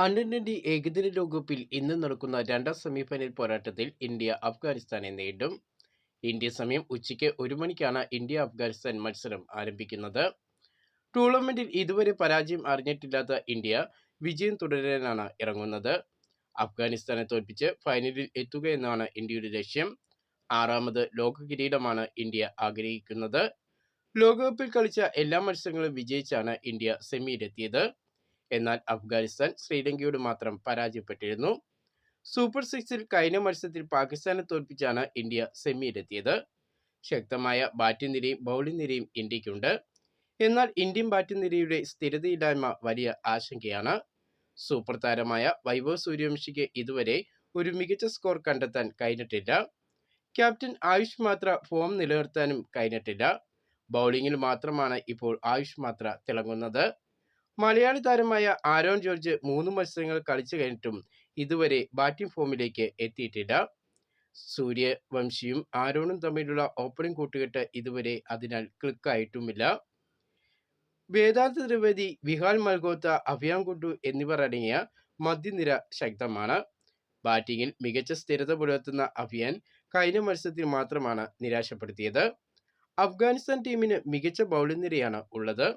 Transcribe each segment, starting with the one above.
Under twenty ഏകദിന ലോകകപ്പിൽ ഇന്ന് നടക്കുന്ന രണ്ടാം സെമിഫൈനൽ പോരാട്ടത്തിൽ ഇന്ത്യ അഫ്ഗാനിസ്ഥാനെ നേരിടും. ഇന്ത്യ സമയം ഉച്ചയ്ക്ക് ഒരു മണിക്കാണ് ഇന്ത്യ അഫ്ഗാനിസ്ഥാൻ മത്സരം ആരംഭിക്കുന്നത്. ടൂർണമെന്റിൽ ഇതുവരെ പരാജയം അറിഞ്ഞിട്ടില്ലാത്ത ഇന്ത്യ വിജയം തുടരാനാണ് ഇറങ്ങുന്നത്. അഫ്ഗാനിസ്ഥാനെ തോൽപ്പിച്ച് ഫൈനലിൽ എത്തുക എന്നാണ് ഇന്ത്യയുടെ ലക്ഷ്യം. ആറാമത് ലോക കിരീടമാണ് ഇന്ത്യ ആഗ്രഹിക്കുന്നത്. ലോകകപ്പിൽ കളിച്ച എല്ലാ മത്സരങ്ങളും വിജയിച്ചാണ് ഇന്ത്യ സെമിയിലെത്തിയത്. എന്നാൽ അഫ്ഗാനിസ്ഥാൻ ശ്രീലങ്കയോട് മാത്രം പരാജയപ്പെട്ടിരുന്നു. സൂപ്പർ സിക്സിൽ കഴിഞ്ഞ മത്സരത്തിൽ പാകിസ്ഥാനെ തോൽപ്പിച്ചാണ് ഇന്ത്യ സെമിയിലെത്തിയത്. ശക്തമായ ബാറ്റിംഗ് നിരയും ബൗളിംഗ് നിരയും ഇന്ത്യക്കുണ്ട്. എന്നാൽ ഇന്ത്യൻ ബാറ്റിംഗ് നിരയുടെ സ്ഥിരതയില്ലായ്മ വലിയ ആശങ്കയാണ്. സൂപ്പർ താരമായ വൈഭവ് സൂര്യവംശിക്ക് ഇതുവരെ ഒരു മികച്ച സ്കോർ കണ്ടെത്താൻ കഴിഞ്ഞിട്ടില്ല. ക്യാപ്റ്റൻ ആയുഷ് മാത്ര ഫോം നിലനിർത്താനും കഴിഞ്ഞിട്ടില്ല. ബൗളിങ്ങിൽ മാത്രമാണ് ഇപ്പോൾ ആയുഷ് മാത്ര തിളങ്ങുന്നത്. മലയാളി താരമായ ആരോൺ ജോർജ് മൂന്ന് മത്സരങ്ങൾ കളിച്ചു കഴിഞ്ഞിട്ടും ഇതുവരെ ബാറ്റിംഗ് ഫോമിലേക്ക് എത്തിയിട്ടില്ല. സൂര്യവംശിയും ആരോണും തമ്മിലുള്ള ഓപ്പണിംഗ് കൂട്ടുകെട്ട് ഇതുവരെ അതിനാൽ ക്ലിക്കായിട്ടുമില്ല വേദാന്ത ത്രിവേദി വിഹാൽ മൽഗോത്ത അഭിയാൻ കുണ്ടു എന്നിവർ അടങ്ങിയ മധ്യനിര ശക്തമാണ്. ബാറ്റിംഗിൽ മികച്ച സ്ഥിരത പുലർത്തുന്ന അഭിയാൻ കഴിഞ്ഞ മത്സരത്തിൽ മാത്രമാണ് നിരാശപ്പെടുത്തിയത്. അഫ്ഗാനിസ്ഥാൻ ടീമിന് മികച്ച ബൗളിംഗ് നിരയാണ് ഉള്ളത്.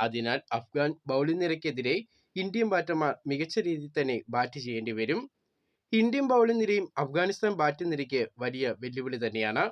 അതിനാൽ അഫ്ഗാൻ ബൗളിംഗ് നിരക്കെതിരെ ഇന്ത്യൻ ബാറ്റർമാർ മികച്ച രീതിയിൽ തന്നെ ബാറ്റ് ചെയ്യേണ്ടി വരും ഇന്ത്യൻ ബൗളിംഗ് നിരയും അഫ്ഗാനിസ്ഥാൻ ബാറ്റിംഗ് നിരയ്ക്ക് വലിയ വെല്ലുവിളി തന്നെയാണ്.